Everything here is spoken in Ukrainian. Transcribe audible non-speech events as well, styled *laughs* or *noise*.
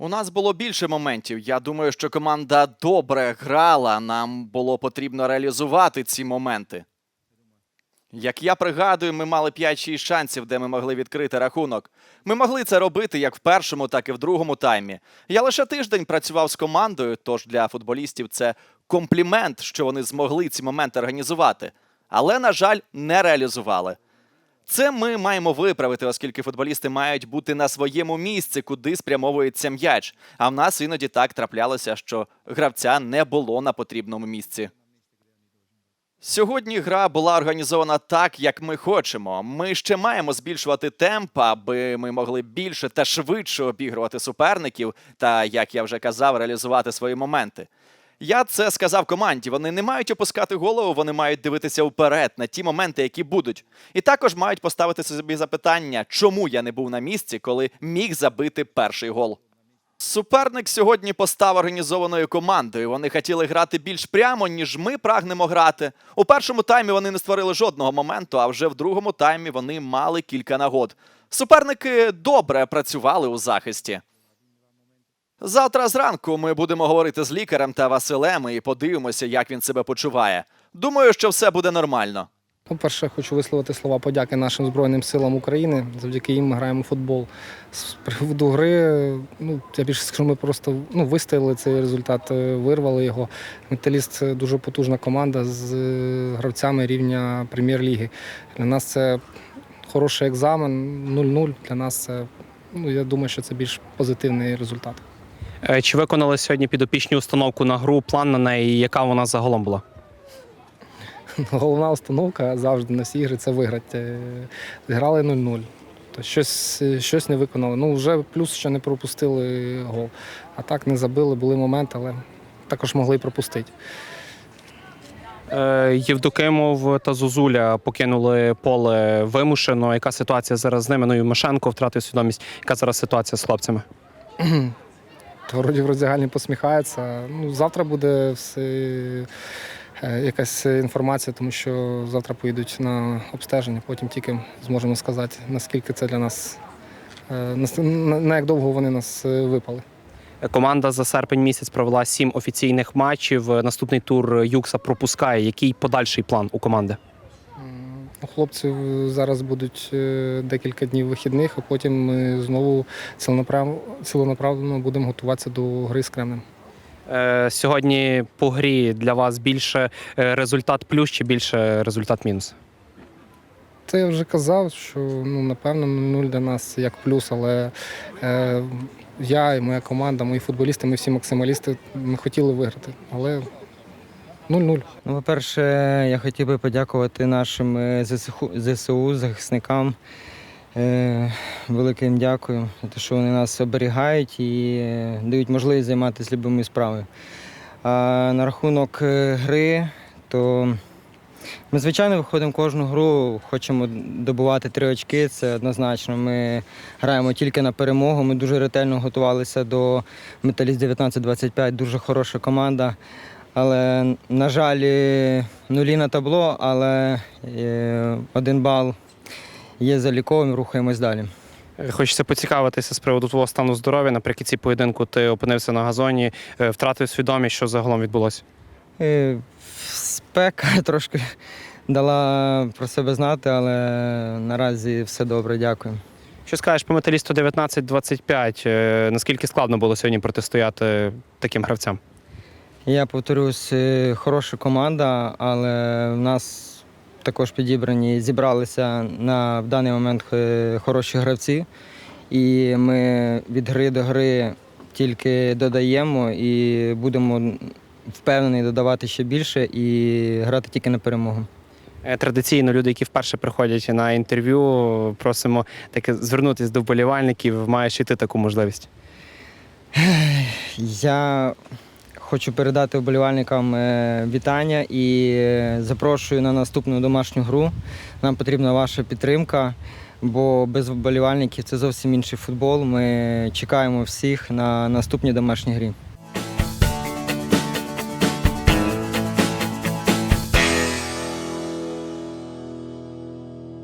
У нас було більше моментів. Я думаю, що команда добре грала. Нам було потрібно реалізувати ці моменти. Як я пригадую, ми мали 5-6 шансів, де ми могли відкрити рахунок. Ми могли це робити як в першому, так і в другому таймі. Я лише тиждень працював з командою, тож для футболістів це комплімент, що вони змогли ці моменти організувати. Але, на жаль, не реалізували. Це ми маємо виправити, оскільки футболісти мають бути на своєму місці, куди спрямовується м'яч. А в нас іноді так траплялося, що гравця не було на потрібному місці. Сьогодні гра була організована так, як ми хочемо. Ми ще маємо збільшувати темп, аби ми могли більше та швидше обігрувати суперників, та, як я вже казав, реалізувати свої моменти. Я це сказав команді. Вони не мають опускати голову, вони мають дивитися вперед на ті моменти, які будуть. І також мають поставити собі запитання, чому я не був на місці, коли міг забити перший гол. Суперник сьогодні постав організованою командою. Вони хотіли грати більш прямо, ніж ми прагнемо грати. У першому таймі вони не створили жодного моменту, а вже в другому таймі вони мали кілька нагод. Суперники добре працювали у захисті. Завтра зранку ми будемо говорити з лікарем та Василем і подивимося, як він себе почуває. Думаю, що все буде нормально. По-перше, хочу висловити слова подяки нашим Збройним силам України. Завдяки їм ми граємо футбол. З приводу гри, ну я більше скажу, ми просто ну, вистояли цей результат, е, вирвали його. Металіст дуже потужна команда з е, гравцями рівня прем'єр-ліги. Для нас це хороший екзамен, 0-0. Для нас це, ну я думаю, що це більш позитивний результат. Е, Чи виконали сьогодні підопічні установку на гру, план на неї, і яка вона загалом була? *laughs* Головна установка завжди на всі ігри це виграти. Е, Зіграли 0-0. То щось, щось не виконали. Ну, вже плюс, що не пропустили гол. А так не забили, були моменти, але також могли і пропустити. Е, Євдокимов та Зозуля покинули поле вимушено. Яка ситуація зараз з ними? Ну і Мишенко втратив свідомість. Яка зараз ситуація з хлопцями? *clears throat* Вроді в роздягальні посміхається. Ну, завтра буде все, е, якась інформація, тому що завтра поїдуть на обстеження, потім тільки зможемо сказати, наскільки це для нас, е, на як довго вони нас е, випали. Команда за серпень місяць провела сім офіційних матчів. Наступний тур Юкса пропускає. Який подальший план у команди? Хлопців зараз будуть е, декілька днів вихідних, а потім ми знову ціленаправ- ціленаправленно будемо готуватися до гри з Кремнем. Е, Сьогодні по грі для вас більше е, результат плюс чи більше результат мінус? Це я вже казав, що ну, напевно 0 для нас як плюс, але е, я і моя команда, мої футболісти, ми всі максималісти, ми хотіли виграти. Але 0-0. Ну, по-перше, я хотів би подякувати нашим е, ЗСУ, захисникам. Е, Велике їм дякую за те, що вони нас оберігають і е, дають можливість займатися любими справами. А на рахунок гри, то ми, звичайно, виходимо кожну гру, хочемо добувати три очки, це однозначно. Ми граємо тільки на перемогу. Ми дуже ретельно готувалися до Металіст 1925, дуже хороша команда. Але, на жаль, е, нулі на табло, але е, один бал є заліковим, рухаємось далі. Хочеться поцікавитися з приводу твого стану здоров'я. Наприкінці поєдинку ти опинився на газоні, е, втратив свідомість, що загалом відбулося. Спека *laughs* трошки дала про себе знати, але наразі все добре, дякую. Що скажеш по металісту 19-25? Е, Наскільки складно було сьогодні протистояти таким гравцям? Я повторюсь, е, хороша команда, але в нас також підібрані, зібралися на в даний момент е, хороші гравці. І ми від гри до гри тільки додаємо і будемо впевнені додавати ще більше і грати тільки на перемогу. Е, Традиційно люди, які вперше приходять на інтерв'ю, просимо таки звернутися до вболівальників. Маєш і ти таку можливість. Я хочу передати вболівальникам е, вітання і е, запрошую на наступну домашню гру. Нам потрібна ваша підтримка, бо без вболівальників це зовсім інший футбол. Ми чекаємо всіх на наступній домашній грі.